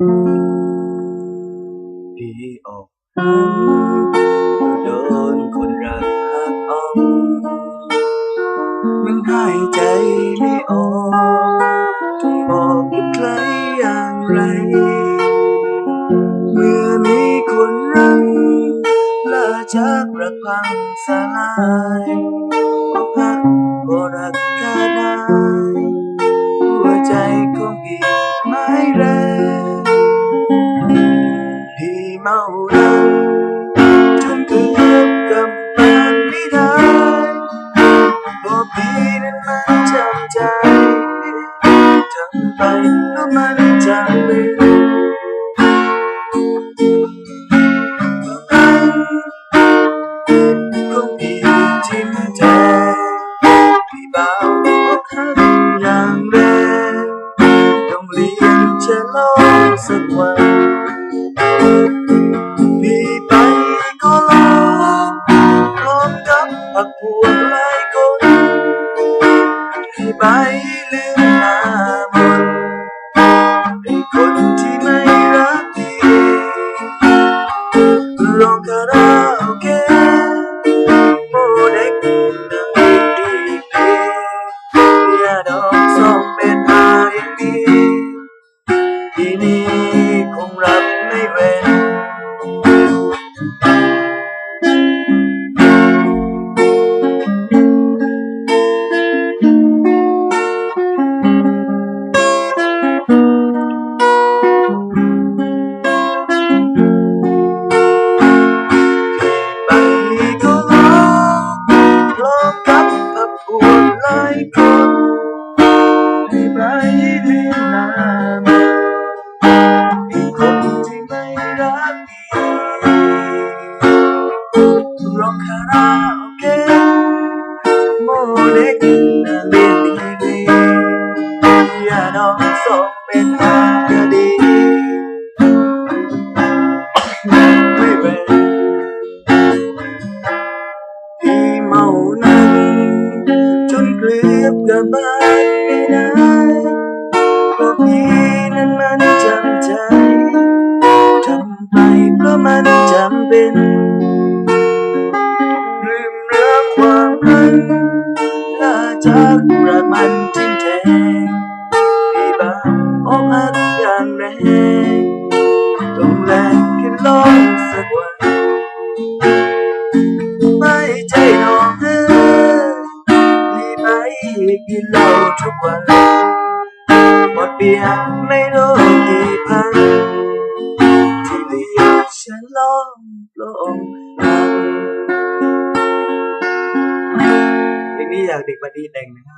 พี่ออกหักโดนคนรักหักออกมันหายใจไม่ออกจะบอกกับใครอย่างไร เมื่อมีคนรักลาจากรักพังสลาย ใจจำไปแล้วมันจำเป็นของพี่ทิมแทงพี่บาอกหักอย่างแรงต้องเรียนจะลองสักวัน ไปลืมหน้ามนต์ให้คนที่ไม่รักพี่ร้องคาราโอเกะโมเด็กนั่งดีดีอย่าดอกสองเป็นอาอย่างดีที่นี่ พับพวงหลายคนให้ไปลืมหน้ามันให้คนที่ไม่รักพี่ร้องคาราโอเกะโมเด็กนั่งเรียนดีกรีอย่าน้องส่งเป็นหา กับบ้านไม่ได้เพราะพี่นั้นมันจำใจทำไปเพราะมันจำเป็นลืมเรื่องความรักลาจากรักมันทิ้งแทงพี่บ้าอกหักอย่างแรงต้องแลกกันลองสักวัน กินเหล้าทุกวันหมดเบียร์ไม่รู้กี่พันที่เรียกฉันลองลงเพลงนี้อยากเด็กบัดดีแต่งนะครับ